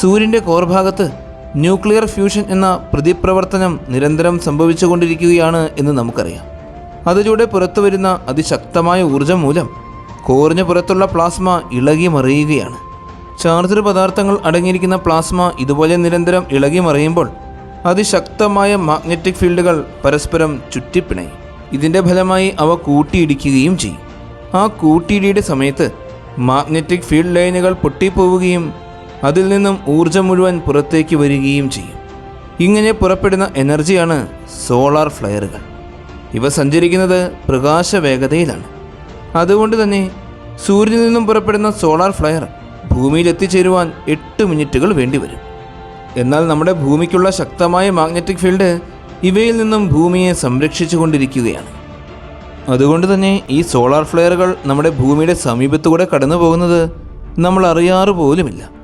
സൂര്യന്റെ കോർഭാഗത്ത് nuclear fusion എന്ന പ്രതിപ്രവർത്തനം നിരന്തരം സംഭവിച്ചുകൊണ്ടിരിക്കുകയാണ് എന്ന് നമുക്കറിയാം. അതിലൂടെ പുറത്തു വരുന്ന അതിശക്തമായ ഊർജം മൂലം കോറിന് പുറത്തുള്ള പ്ലാസ്മ ഇളകി മറിയുകയാണ് ചാർജർ പദാർത്ഥങ്ങൾ അടങ്ങിയിരിക്കുന്ന പ്ലാസ്മ ഇതുപോലെ നിരന്തരം ഇളകി മറിയുമ്പോൾ അതിശക്തമായ മാഗ്നറ്റിക് ഫീൽഡുകൾ പരസ്പരം ചുറ്റിപ്പിണയും. ഇതിന്റെ ഫലമായി അവ കൂട്ടിയിടിക്കുകയും ചെയ്യും. ആ കൂട്ടിയിടിയുടെ സമയത്ത് മാഗ്നറ്റിക് ഫീൽഡ് ലൈനുകൾ പൊട്ടിപ്പോവുകയും അതിൽ നിന്നും ഊർജം മുഴുവൻ പുറത്തേക്ക് വരികയും ചെയ്യും. ഇങ്ങനെ പുറപ്പെടുന്ന എനർജിയാണ് സോളാർ ഫ്ലയറുകൾ. ഇവ സഞ്ചരിക്കുന്നത് പ്രകാശ വേഗതയിലാണ് അതുകൊണ്ട് തന്നെ സൂര്യനിൽ നിന്നും പുറപ്പെടുന്ന സോളാർ ഫ്ലയർ ഭൂമിയിൽ എത്തിച്ചേരുവാൻ എട്ട് മിനിറ്റുകൾ വേണ്ടിവരും. എന്നാൽ നമ്മുടെ ഭൂമിക്കുള്ള ശക്തമായ മാഗ്നറ്റിക് ഫീൽഡ് ഇവയിൽ നിന്നും ഭൂമിയെ സംരക്ഷിച്ചു കൊണ്ടിരിക്കുകയാണ് അതുകൊണ്ട് തന്നെ ഈ സോളാർ ഫ്ലെയറുകൾ നമ്മുടെ ഭൂമിയുടെ സമീപത്തുകൂടെ കടന്നു പോകുന്നത് നമ്മൾ അറിയാറ് പോലുമില്ല